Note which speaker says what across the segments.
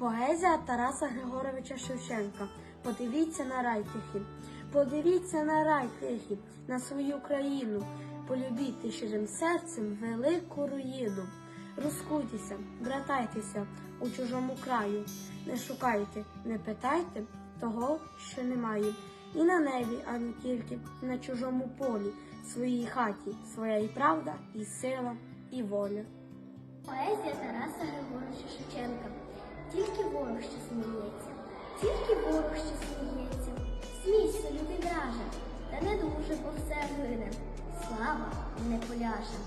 Speaker 1: Поезія Тараса Григоровича Шевченка. Подивіться на рай тихий, подивіться на рай тихий, на свою країну, полюбіть щирим серцем велику руїну. Розкуйтеся, братайтеся у чужому краю, не шукайте, не питайте того, що немає. І на небі, а не тільки на чужому полі, своїй хаті, своя і правда, і сила, і воля.
Speaker 2: Поезія Тараса Григоровича Шевченка. Тільки ворог що сміється, тільки ворог що сміється. Смійся, любий враже, та не дуже, бо все гине. Слава не поляже,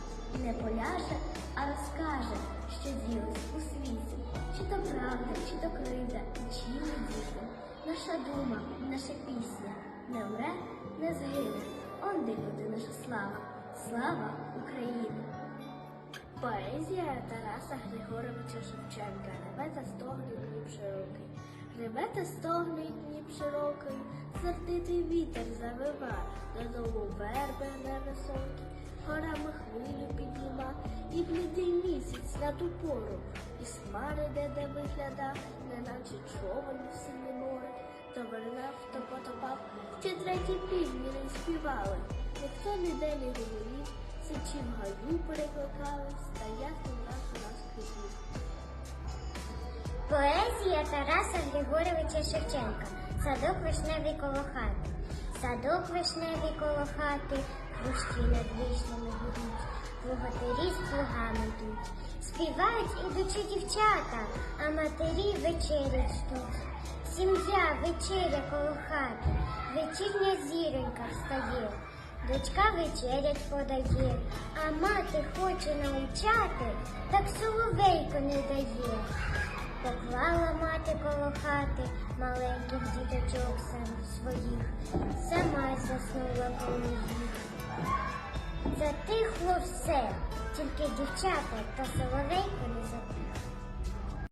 Speaker 2: не поляже, а розкаже, що ділось у світі. Чи то правда, чи то кривда, чиї ми діти. Наша дума, наша пісня не вмре, не згине. Он де буде наша слава, слава України. Поезія Тараса Григоровича Шевченка. Реве та стогне Дніп широкий. Реве та стогне Дніп широкий, сердитий вітер завива, додому верби невисокі, горами хвилю підніма, і блідий місяць на ту пору, і смари де де вигляда, неначе човен в синє море, то вернав, то потопав, ще треті півні не співали, ніхто ніде не говорив, сичі в гаю перекликались, та ясно раз у нас квітів.
Speaker 3: Поезія Тараса Григоровича Шевченка. Садок вишневий коло хати. Садок вишневий коло хати, хрущі над вишнями гудуть, плугатирі з плугами йдуть. Співають ідучі дівчата, а матері вечерять ждуть. Сім'я вечеря коло хати, вечірня зіронька встає. Дочка вечерять подає, а мати хоче научати, так соловейко не дає. Поклала мати коло хати маленьких діточок сам своїх, сама заснула коло їх. Затихло все, тільки дівчата та соловейко не затих.